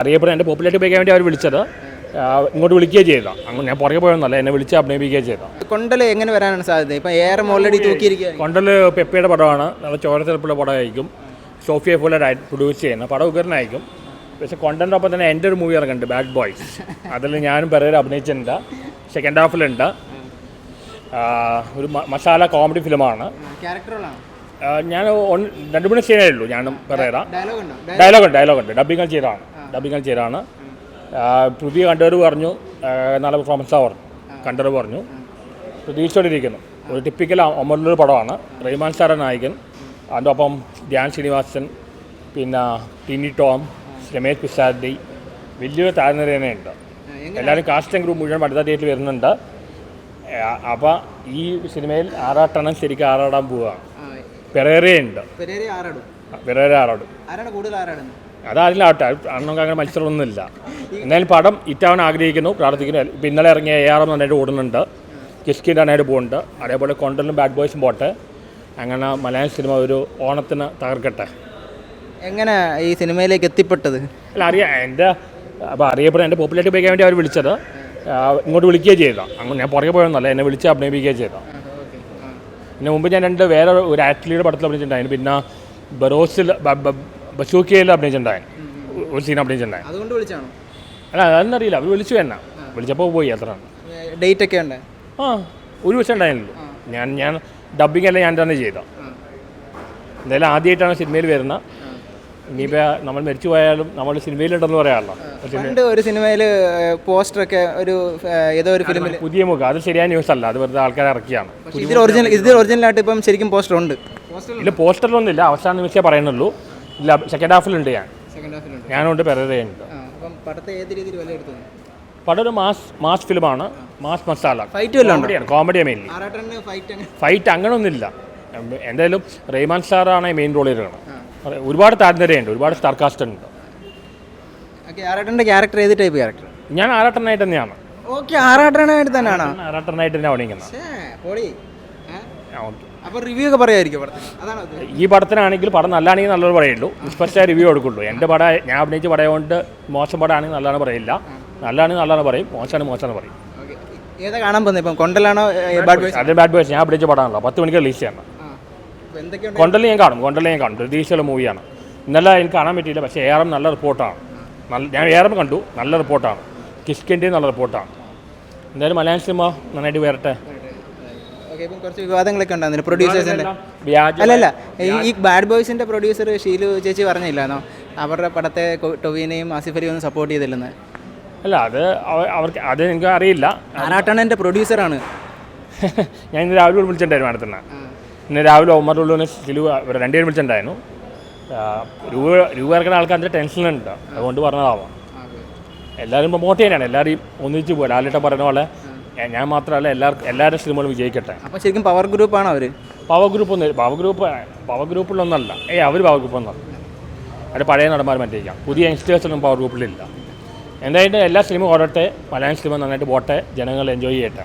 അറിയപ്പെടുന്ന എന്റെ പോപ്പുലാരിറ്റി ഉപയോഗിക്കാൻ വേണ്ടി അവർ വിളിച്ചത്. ഇങ്ങോട്ട് വിളിക്കുകയും ചെയ്താൽ അങ്ങനെ ഞാൻ പുറകെ പോയൊന്നല്ല എന്നെ വിളിച്ച് അഭിനയിപ്പിക്കുകയും ചെയ്താൽ കൊണ്ടൽ എങ്ങനെ വരാനാണ് സാധ്യത? ഇപ്പം ഏറെ ഓൾറെഡി തൂക്കിയിരിക്കുക കൊണ്ടൽ പെപ്പയുടെ പടമാണ്. നല്ല ചോരത്തിലപ്പുള്ള പടമായിരിക്കും. സോഫിയ പോലെ പ്രൊഡ്യൂസ് ചെയ്യുന്ന പടം ഉഗ്രനായിരിക്കും. പക്ഷെ കൊണ്ടന്റെ ഒപ്പം തന്നെ എന്റെ ഒരു മൂവി ഇറങ്ങുന്നുണ്ട് ബാഡ് ബോയ്സ് അതിൽ ഞാനും പെരേര അഭിനയിച്ചിട്ടുണ്ട് സെക്കൻഡ് ഹാഫിലുണ്ട് ഒരു മസാല കോമഡി ഫിലിമാണ് ഞാൻ രണ്ട് മൂന്ന് സീനേ ഉള്ളൂ ഞാനും പെരേര ഡയലോഗുണ്ട് ഡയലോഗുണ്ട് ഡയലോഗ് ഉണ്ട് ഡയലോഗ് ഉണ്ട്. ഡബിങ്ങൾ ചെയ്താണ് ഡബിങ്ങൾ ചെയ്താണ്. പൃഥ്വി കണ്ടവർ പറഞ്ഞു നല്ല പെർഫോമൻസ് ആവർ കണ്ടവർ പറഞ്ഞു. പ്രതീക്ഷിച്ചോണ്ടിരിക്കുന്നു ഒരു ടിപ്പിക്കൽ അമറിലൊരു പടമാണ്. റഹ്മാൻ സാറ നായകൻ അതിന്റെ ഒപ്പം ധ്യാൻ ശ്രീനിവാസൻ പിന്നെ ടിനി ടോം രമേശ് പിസാർഡി വലിയൊരു തന്നെയുണ്ട് എല്ലാവരും കാസ്റ്റിംഗ് ഗ്രൂപ്പ് മുഴുവൻ അടുത്ത ഡേറ്റിൽ വരുന്നുണ്ട്. അപ്പോൾ ഈ സിനിമയിൽ ആറാട്ടെണ്ണം ശരിക്കും ആറാടാൻ പോവുകയാണ്. പെരേറയുണ്ട് പെരേരി ആറാടും. പെരേര ആറാടും അതാരില്ലാവട്ടെ അണ്ണൊക്കെ അങ്ങനെ മത്സരമൊന്നുമില്ല. എന്നാലും പടം ഇറ്റാവാൻ ആഗ്രഹിക്കുന്നു പ്രാർത്ഥിക്കുന്നു. ഇപ്പം ഇന്നലെ ഇറങ്ങിയ എ ആർ എം നന്നായിട്ട് ഓടുന്നുണ്ട്. കിസ്കിന്റെ നന്നായിട്ട് പോകുന്നുണ്ട്. അതേപോലെ കൊണ്ടലും ബാഡ് ബോയ്സും പോട്ടെ. അങ്ങനെ മലയാള സിനിമ ഒരു ഓണത്തിന് തകർക്കട്ടെ. എങ്ങനെ ഈ സിനിമയിലേക്ക് എത്തിപ്പെട്ടത്? അല്ല അറിയാം എന്റെ അപ്പോൾ അറിയപ്പെടുന്ന എന്റെ പോപ്പുലാരിറ്റി ഉപയോഗിക്കാൻ വേണ്ടി അവർ വിളിച്ചത്. ഇങ്ങോട്ട് വിളിക്കുകയും ചെയ്താ അങ്ങനെ ഞാൻ പുറകെ പോയൊന്നല്ല എന്നെ വിളിച്ച് അഭിനയിപ്പിക്കുകയും ചെയ്താ ഇതിന് മുമ്പ് ഞാൻ രണ്ട് വേറെ ഒരു ആക്ച്വലിയുടെ പടത്തിൽ അഭിനയിച്ചിട്ടുണ്ടായിരുന്നു. പിന്നെ ബറോസിൽ ബസൂക്കിയയിൽ അഭിനയിച്ചിട്ടുണ്ടായിരുന്നു ഒരു സീൻ അഭിനയിച്ചിട്ടുണ്ടായിരുന്നു അതുകൊണ്ട് വിളിച്ചാണോ? അല്ല അതൊന്നറിയില്ല. അവർ വിളിച്ചു തന്നെ. വിളിച്ചപ്പോൾ പോയി അത്ര ഡേറ്റ് ഒക്കെ ഉണ്ട്? ആ ഒരു ദിവസം ഉണ്ടായിരുന്നുള്ളൂ ഞാൻ ഞാൻ ഡബിങ് എല്ലാം ഞാൻ തന്നെ ചെയ്ത എന്തായാലും ആദ്യമായിട്ടാണ് സിനിമയിൽ വരുന്ന. ഇനിയിപ്പോൾ നമ്മൾ മരിച്ചു പോയാലും നമ്മൾ സിനിമയിലുണ്ടെന്ന് പറയാമല്ലോ. പണ്ട് ഒരു സിനിമയിൽ പോസ്റ്ററൊക്കെ ഒരു ഏതോ ഒരു ഫിലിമിൽ പുതിയ മുഖം. അത് ശരിയായ ന്യൂസ് അല്ല. അത് വെറുതെ ആൾക്കാരെ ഇറക്കിയാണ്. ഇതിൽ ഒറിജിനൽ ഇതിൽ ഒറിജിനലായിട്ട് ഇപ്പം ശരിക്കും പോസ്റ്റർ ഉണ്ട്. ഇല്ല പോസ്റ്ററിലൊന്നും ഇല്ല അവസാന നിമിഷമേ പറയുന്നുള്ളൂ. ഇല്ല സെക്കൻഡ് ഹാഫിലുണ്ട് ഞാൻ. സെക്കൻഡ് ഹാഫിലുണ്ട് ഞാനുണ്ട് പെരയുണ്ട് അപ്പം പടത്തെ ഏത് രീതിയിൽ വിലയിരുത്തുന്നു പടം ഒരു മാസ് മാസ് ഫിലിമാണ്. മാസ് മസാല. ഫൈറ്റ് കോമഡിയാണ് കോമഡിയാണ് മെയിൻലി ഫൈറ്റ് അങ്ങനെ ഒന്നുമില്ല എന്തായാലും റഹ്മാൻ സാറാണ് മെയിൻ റോളിൽ ചെയ്തിരിക്കുന്നത് ഒരുപാട് താരനിരയുണ്ട് ഒരുപാട് സ്റ്റാർ കാസ്റ്റ് ഉണ്ട്. ആറാട്ടന്റെ ക്യാരക്ടർ ഏത് ടൈപ്പ് ക്യാരക്ടർ ഞാൻ ആറാട്ടനായിട്ട് തന്നെയാണ്. ഓക്കെ ആറാട്ടനായിട്ട് തന്നെയാണ്? ആറാട്ടനായിട്ട് തന്നെ okay. അപ്പോൾ റിവ്യൂ ഒക്കെ പറയായിരിക്കും അതാണോ ഈ പടത്തിനാണെങ്കിൽ പടം നല്ലതാണെങ്കിൽ നല്ലത് പറയുള്ളൂ നിഷ്പക്ഷ റിവ്യൂ കൊടുക്കുള്ളൂ. എന്റെ പടം ഞാൻ അഭിനയിച്ച പടം കൊണ്ട് മോശം പടമാണെങ്കിൽ നല്ലതാണ് പറയില്ല. നല്ലതാണെങ്കിൽ നല്ലതാണ് പറയും മോശമാണ് മോശമാണ് പറയും. ഏതാ കാണാൻ പോകുന്നത് ഇപ്പം കൊണ്ടലാണോ ബാഡ് ബോയ്സ് അത് ബാഡ് ബോയ്സ് ഞാൻ അഭിനയിച്ച പടമാണല്ലോ പത്ത് മണിക്ക് റിലീസ് ചെയ്യണം കൊണ്ടല്ല ഞാൻ കാണും. കൊണ്ടല്ല ഞാൻ കാണും. പ്രതീക്ഷയുള്ള മൂവിയാണ്. ഇന്നലെ എനിക്ക് കാണാൻ പറ്റിയില്ല. പക്ഷേ ഏറെ നല്ല റിപ്പോർട്ടാണ്. നല്ല ഞാൻ ഏറെ കണ്ടു. നല്ല റിപ്പോർട്ടാണ്. കിഷ്കിന്റെ നല്ല റിപ്പോർട്ടാണ്. എന്തായാലും മലയാളം സിനിമ നന്നായിട്ട് വരട്ടെ. ഇപ്പം കുറച്ച് വിവാദങ്ങളൊക്കെ ഉണ്ടായിരുന്നു. പ്രൊഡ്യൂസേഴ്സിന്റെ വ്യാജ അല്ലല്ല. ഈ ബാഡ് ബോയ്സിന്റെ പ്രൊഡ്യൂസർ ഷീലു ചേച്ചി പറഞ്ഞില്ലാന്നോ? അവരുടെ പടത്തെ ടൊവിനെയും ആസിഫ് അലിയും ഒന്നും സപ്പോർട്ട് ചെയ്തില്ലെന്ന്. അല്ല അത് അവർക്ക് അത് എനിക്ക് അറിയില്ല. ആറാട്ടണ്ണന്റെ പ്രൊഡ്യൂസറാണ് ഞാൻ ഇന്ന് രാവിലെ വിളിച്ചിട്ടുണ്ടായിരുന്നു അടുത്തുനിന്ന് ഇന്ന് രാവിലെ ഒമ്മറുള്ളിന് ഷിലു രണ്ടുപേരും വിളിച്ചിട്ടുണ്ടായിരുന്നു. രൂപ രൂപ ഇറക്കുന്ന ആൾക്കാരുടെ ടെൻഷനുണ്ട് അതുകൊണ്ട് പറഞ്ഞതാവാം. എല്ലാവരും പ്രൊമോട്ട് ചെയ്യാനാണ്. എല്ലാവരും ഒന്നിച്ച് പോകാം ലാലിട്ട പറയുന്ന പോലെ ഞാൻ മാത്രമല്ല എല്ലാവർക്കും എല്ലാവരുടെ സിനിമകളും വിജയിക്കട്ടെ. അപ്പോൾ ശരിക്കും പവർ ഗ്രൂപ്പാണ് അവർ പവർ ഗ്രൂപ്പ് ഒന്നും പവർ ഗ്രൂപ്പ് പവർ ഗ്രൂപ്പിലൊന്നല്ല ഏയ് അവർ പവർ ഗ്രൂപ്പ് ഒന്നല്ല. അത് പഴയ നടന്മാർ മറ്റേക്കാം പുതിയ യങ്സ്റ്റേഴ്സൊന്നും പവർ ഗ്രൂപ്പിലില്ല എന്തായാലും എല്ലാ സിനിമ ഓടട്ടെ. മലയാളം സിനിമ നന്നായിട്ട് പോട്ടെ. ജനങ്ങൾ എൻജോയ് ചെയ്യട്ടെ.